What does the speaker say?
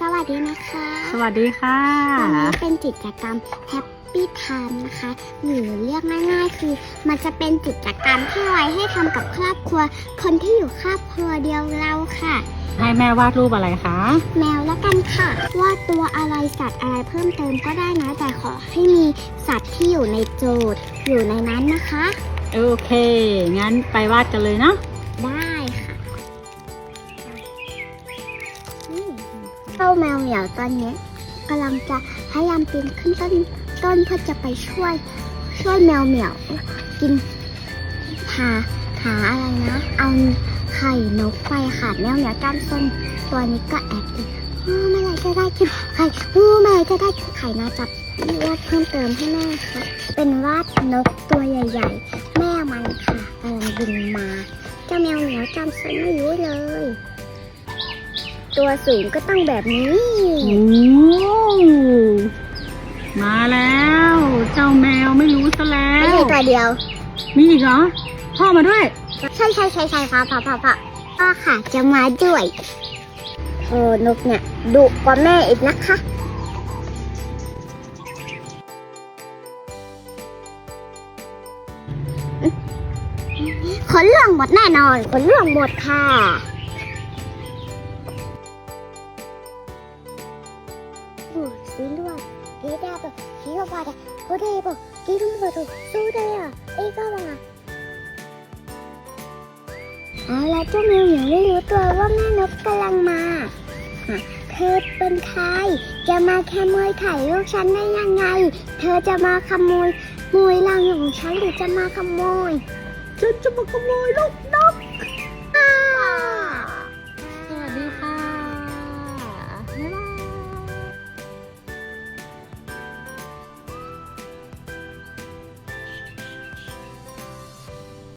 สวัสดีนะคะ สวัสดีค่ะวันนี้เป็นกิจกรรม Happy Time นะคะ หรือเรียกง่ายๆ คือ มันจะเป็นกิจกรรมที่ไว้ให้ทำกับครอบครัว คนที่อยู่ครอบครัวเดียวเราค่ะ ให้แม่วาดรูปอะไรคะ แมวแล้วกันค่ะว่าตัวอะไรสัตว์อะไรเพิ่มเติมก็ได้นะ แต่ขอให้มีสัตว์ที่อยู่ในโจทย์ อยู่ในนั้นนะคะ โอเค งั้นไปวาดกันเลยเนาะได้ค่ะนี่เจ้าแมวเหมียวตอนนี้กำลังจะพยายามปีนขึ้นต้นต้นเพื่อจะไปช่วย ช่วยแมวเหมียวกินหาหาอะไรนะ เอาไข่นกไปค่ะแมวเหมียวจำซนตัวนี้ก็แอบดิโอ้เมื่อไหรจะได้กินไข่เมื่อไหรจะได้กินไข่นะจับวาดเพิ่มเติมให้แม่ค่ะเป็นวาดนกตัวใหญ่ๆ แม่มันค่ะกำลังบินมา เจ้าแมวเหมียวจำซนไม่รู้เลย ตัวสูงก็ต้องแบบนี้ โอ้มาแล้ว เจ้าแมวไม่รู้ซะแล้ไม่ว ใช่ตัวเดียว มีอีกเหรอ พ่อมาด้วย ใช่ใช่ใช่ใช่พ่อพ่อพ่อพ่อพ่อค่ะจะมาด้วยโอ้นกเนี่ยดุกว่าแม่อีกนะคะ ขนเรื่องหมดแน่นอน ขนเรื่องหมดค่ะ อู้ซื้อด้วยดีได้ปะดีก็พอได้โอได้ปะดีทุ่มปะถูกสู้ได้อะเอาละเจ้าแมวเหมียวไม่รู้ตัวว่าแม่นกกำลังมาอะเธอเป็นใคร จะมาขโมยไข่ลูกฉันได้ยังไง เธอจะมาขโมยมวยรังของฉันหรือจะมาขโมย ฉันจะมาขโมยลูกนก